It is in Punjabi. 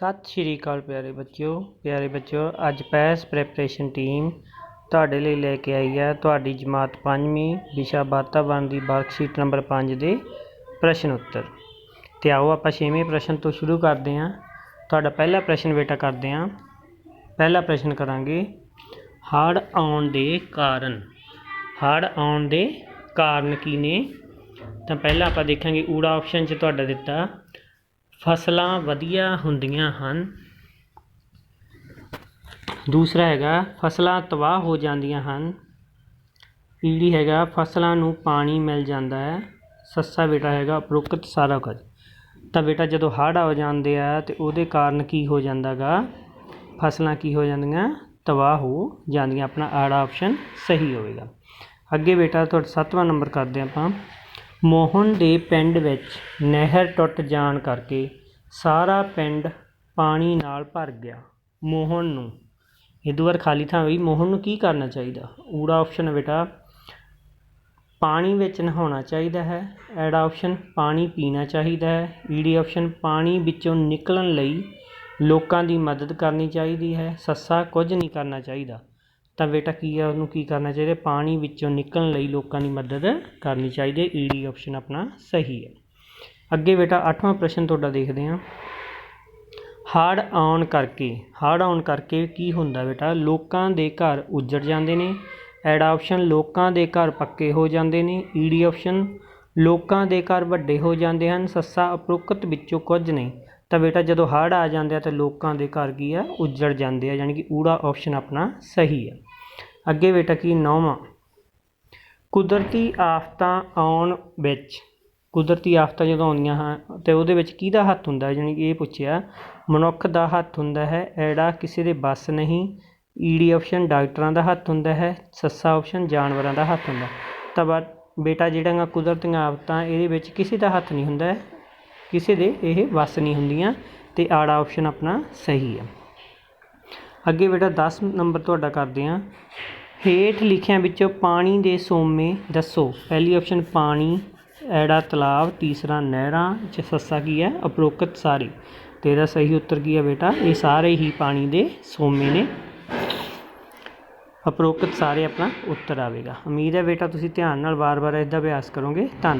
ਸਤਿ ਸ਼੍ਰੀ ਅਕਾਲ ਪਿਆਰੇ ਬੱਚਿਓ ਪਿਆਰੇ ਬੱਚਿਓ, ਅੱਜ ਪੈਸ ਪ੍ਰੈਪਰੇਸ਼ਨ ਟੀਮ ਤੁਹਾਡੇ ਲਈ ਲੈ ਕੇ ਆਈ ਹੈ ਤੁਹਾਡੀ ਜਮਾਤ ਪੰਜਵੀਂ ਵਿਸ਼ਾ ਵਾਤਾਵਰਣ ਦੀ ਵਰਕਸ਼ੀਟ ਨੰਬਰ 5 ਦੇ ਪ੍ਰਸ਼ਨ ਉੱਤਰ। ਤੇ ਆਓ ਆਪਾਂ ਛੇਵੇਂ ਪ੍ਰਸ਼ਨ ਤੋਂ ਸ਼ੁਰੂ ਕਰਦੇ ਹਾਂ। ਤੁਹਾਡਾ ਪਹਿਲਾ ਪ੍ਰਸ਼ਨ ਬੇਟਾ ਕਰਦੇ ਹਾਂ। ਪਹਿਲਾ ਪ੍ਰਸ਼ਨ ਕਰਾਂਗੇ, ਹੜ੍ਹ ਆਉਣ ਦੇ ਕਾਰਨ। ਹੜ੍ਹ ਆਉਣ ਦੇ ਕਾਰਨ ਕੀ ਨੇ? ਤਾਂ ਪਹਿਲਾਂ ਆਪਾਂ ਦੇਖਾਂਗੇ ਊੜਾ ਆਪਸ਼ਨ 'ਚ ਤੁਹਾਡਾ ਦਿੱਤਾ। ਫਸਲਾਂ ਵਧੀਆ ਹੁੰਦੀਆਂ ਹਨ। ਦੂਸਰਾ ਹੈਗਾ, ਫਸਲਾਂ ਤਬਾਹ ਹੋ ਜਾਂਦੀਆਂ ਹਨ। ਈੜੀ ਹੈਗਾ, ਫਸਲਾਂ ਨੂੰ ਪਾਣੀ ਮਿਲ ਜਾਂਦਾ ਹੈ। ਸੱਸਾ ਬੇਟਾ ਹੈਗਾ ਉਪਰੋਕਤ ਸਾਰਾ ਕੁਝ। ਤਾਂ ਬੇਟਾ ਜਦੋਂ ਹੜ੍ਹ ਆ ਜਾਂਦੇ ਆ ਤੇ ਉਹਦੇ ਕਾਰਨ ਕੀ ਹੋ ਜਾਂਦਾ ਗਾ ਫਸਲਾਂ ਕੀ ਹੋ ਜਾਂਦੀਆਂ? ਤਬਾਹ ਹੋ ਜਾਂਦੀਆਂ। ਆਪਣਾ ਆੜਾ ਆਪਸ਼ਨ ਸਹੀ ਹੋਵੇਗਾ। ਅੱਗੇ ਬੇਟਾ, ਤੁਹਾਡਾ ਸੱਤਵਾਂ ਨੰਬਰ ਕਰਦੇ ਆਪਾਂ। ਮੋਹਨ ਦੇ ਪਿੰਡ ਵਿੱਚ ਨਹਿਰ ਟੁੱਟ ਜਾਣ ਕਰਕੇ ਸਾਰਾ ਪਿੰਡ ਪਾਣੀ ਨਾਲ ਭਰ ਗਿਆ। ਮੋਹਨ ਨੂੰ ਇਹ ਦੋ ਵਾਰ ਖਾਲੀ ਥਾਂ ਹੋਈ ਮੋਹਨ ਨੂੰ ਕੀ ਕਰਨਾ ਚਾਹੀਦਾ? ਊੜਾ ਆਪਸ਼ਨ ਬੇਟਾ, ਪਾਣੀ ਵਿੱਚ ਨਹਾਉਣਾ ਚਾਹੀਦਾ ਹੈ। ਐੜਾ ਆਪਸ਼ਨ ਪਾਣੀ ਪੀਣਾ ਚਾਹੀਦਾ ਹੈ। ਈਡੀ ਆਪਸ਼ਨ ਪਾਣੀ ਵਿੱਚੋਂ ਨਿਕਲਣ ਲਈ ਲੋਕਾਂ ਦੀ ਮਦਦ ਕਰਨੀ ਚਾਹੀਦੀ ਹੈ। ਸੱਸਾ ਕੁਝ ਨਹੀਂ ਕਰਨਾ ਚਾਹੀਦਾ। ਤਾਂ ਬੇਟਾ ਕੀ ਆ, ਉਹਨੂੰ ਕੀ ਕਰਨਾ ਚਾਹੀਦਾ? ਪਾਣੀ ਵਿੱਚੋਂ ਨਿਕਲਣ ਲਈ ਲੋਕਾਂ ਦੀ ਮਦਦ ਕਰਨੀ ਚਾਹੀਦੀ ਹੈ। ਈ ਡੀ ਆਪਸ਼ਨ ਆਪਣਾ ਸਹੀ ਹੈ। ਅੱਗੇ ਬੇਟਾ, ਅੱਠਵਾਂ ਪ੍ਰਸ਼ਨ ਤੁਹਾਡਾ ਦੇਖਦੇ ਹਾਂ। ਹੜ੍ਹ ਆਉਣ ਕਰਕੇ ਹੜ੍ਹ ਆਉਣ ਕਰਕੇ ਕੀ ਹੁੰਦਾ ਬੇਟਾ? ਲੋਕਾਂ ਦੇ ਘਰ ਉੱਜੜ ਜਾਂਦੇ ਨੇ। ਐਡ ਆਪਸ਼ਨ, ਲੋਕਾਂ ਦੇ ਘਰ ਪੱਕੇ ਹੋ ਜਾਂਦੇ ਨੇ। ਈ ਡੀ ਆਪਸ਼ਨ, ਲੋਕਾਂ ਦੇ ਘਰ ਵੱਡੇ ਹੋ ਜਾਂਦੇ ਹਨ। ਸੱਸਾ ਉਪਰੋਕਤ ਵਿੱਚੋਂ ਕੁਝ ਨਹੀਂ। ਤਾਂ ਬੇਟਾ, ਜਦੋਂ ਹੜ੍ਹ ਆ ਜਾਂਦੇ ਆ ਤਾਂ ਲੋਕਾਂ ਦੇ ਘਰ ਕੀ ਆ? ਉੱਜੜ ਜਾਂਦੇ ਆ। ਯਾਨੀ ਕਿ ਊੜਾ ਆਪਸ਼ਨ ਆਪਣਾ ਸਹੀ ਆ। ਅੱਗੇ ਬੇਟਾ ਕੀ, ਨੌਵਾਂ। ਕੁਦਰਤੀ ਆਫਤਾਂ ਆਉਣ ਵਿੱਚ, ਕੁਦਰਤੀ ਆਫਤਾਂ ਜਦੋਂ ਆਉਂਦੀਆਂ ਹਨ, ਤੇ ਉਹਦੇ ਵਿੱਚ ਕਿਹਦਾ ਹੱਥ ਹੁੰਦਾ ਯਾਨੀ ਕਿ ਇਹ ਪੁੱਛਿਆ, ਮਨੁੱਖ ਦਾ ਹੱਥ ਹੁੰਦਾ ਹੈ ਐੜਾ ਕਿਸੇ ਦੇ ਬਸ ਨਹੀਂ ਈਡੀ ਆਪਸ਼ਨ ਡਾਕਟਰਾਂ ਦਾ ਹੱਥ ਹੁੰਦਾ ਹੈ, ਸੱਸਾ ਆਪਸ਼ਨ ਜਾਨਵਰਾਂ ਦਾ ਹੱਥ ਹੁੰਦਾ ਤਾਂ ਬਾ, ਬੇਟਾ ਜਿਹੜੀਆਂ ਕੁਦਰਤੀਆਂ ਆਫਤਾਂ, ਇਹਦੇ ਵਿੱਚ ਕਿਸੇ ਦਾ ਹੱਥ ਨਹੀਂ ਹੁੰਦਾ ਕਿਸੇ ਦੇ ਇਹ ਵਸ ਨਹੀਂ ਹੁੰਦੀਆਂ, ਤੇ ਆੜਾ ਆਪਸ਼ਨ ਆਪਣਾ ਸਹੀ ਹੈ। ਅੱਗੇ ਬੇਟਾ 10 ਨੰਬਰ ਤੁਹਾਡਾ ਕਰਦੇ ਹਾਂ। ਹੇਠ ਲਿਖਿਆਂ ਵਿੱਚੋਂ ਪਾਣੀ ਦੇ ਸੋਮੇ ਦੱਸੋ। ਪਹਿਲੀ ਆਪਸ਼ਨ ਪਾਣੀ, ਐੜਾ ਤਲਾਬ, ਤੀਸਰਾ ਨਹਿਰਾਂ ਚ ਸੱਸਾ ਕੀ ਹੈ? ਉਪਰੋਕਤ ਸਾਰੇ। ਤੇ ਇਹਦਾ ਸਹੀ ਉੱਤਰ ਕੀ ਹੈ ਬੇਟਾ? ਇਹ ਸਾਰੇ ਹੀ ਪਾਣੀ ਦੇ ਸੋਮੇ ਨੇ। ਉਪਰੋਕਤ ਸਾਰੇ ਆਪਣਾ ਉੱਤਰ ਆਵੇਗਾ। ਉਮੀਦ ਹੈ ਬੇਟਾ ਤੁਸੀਂ ਧਿਆਨ ਨਾਲ ਵਾਰ-ਵਾਰ ਇਹਦਾ ਅਭਿਆਸ ਕਰੋਗੇ। ਧੰਨਵਾਦ।